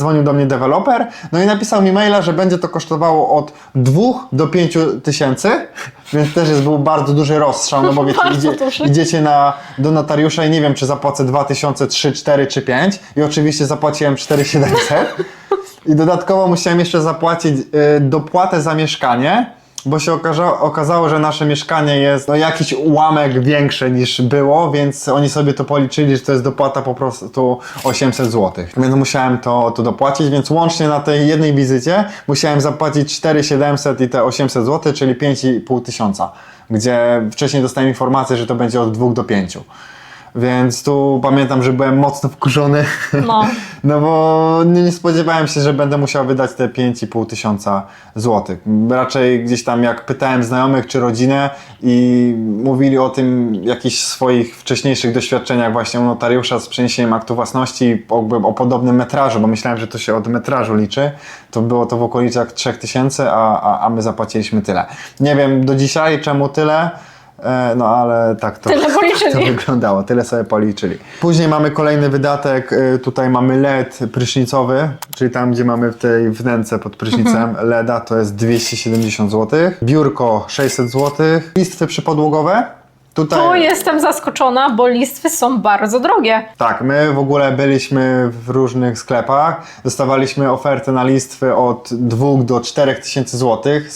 Dzwonił do mnie deweloper, no i napisał mi maila, że będzie to kosztowało od 2 do 5 tysięcy, więc też jest był bardzo duży rozstrzał, no bo wiecie, Bardzo idzie, duży. idziecie na, do notariusza i nie wiem, czy zapłacę 2000, 3, 4 czy 5 i oczywiście zapłaciłem 4700 i dodatkowo musiałem jeszcze zapłacić y, dopłatę za mieszkanie, bo się okazało, okazało, że nasze mieszkanie jest no, jakiś ułamek większe niż było, więc oni sobie to policzyli, że to jest dopłata po prostu 800 zł. Więc musiałem to, to dopłacić, więc łącznie na tej jednej wizycie musiałem zapłacić 4700 i te 800 zł, czyli 5,5 tysiąca, gdzie wcześniej dostałem informację, że to będzie od 2 do 5. Więc tu pamiętam, że byłem mocno wkurzony. No. No bo nie, nie spodziewałem się, że będę musiał wydać te 5,5 tysiąca złotych. Raczej gdzieś tam jak pytałem znajomych czy rodzinę i mówili o tym jakichś swoich wcześniejszych doświadczeniach właśnie u notariusza z przeniesieniem aktu własności o, o podobnym metrażu, bo myślałem, że to się od metrażu liczy, to było to w okolicach 3000, a, a, a my zapłaciliśmy tyle. Nie wiem do dzisiaj czemu tyle, no ale tak to, Tyle policzyli. to wyglądało, tyle sobie policzyli. Później mamy kolejny wydatek, y, tutaj mamy LED prysznicowy, czyli tam gdzie mamy w tej wnęce pod prysznicem LEDa to jest 270 zł. Biurko 600 zł. Listwy przypodłogowe. Tutaj Tu jestem zaskoczona, bo listwy są bardzo drogie. tak, my w ogóle byliśmy w różnych sklepach, dostawaliśmy oferty na listwy od 2 do 4 tysięcy złotych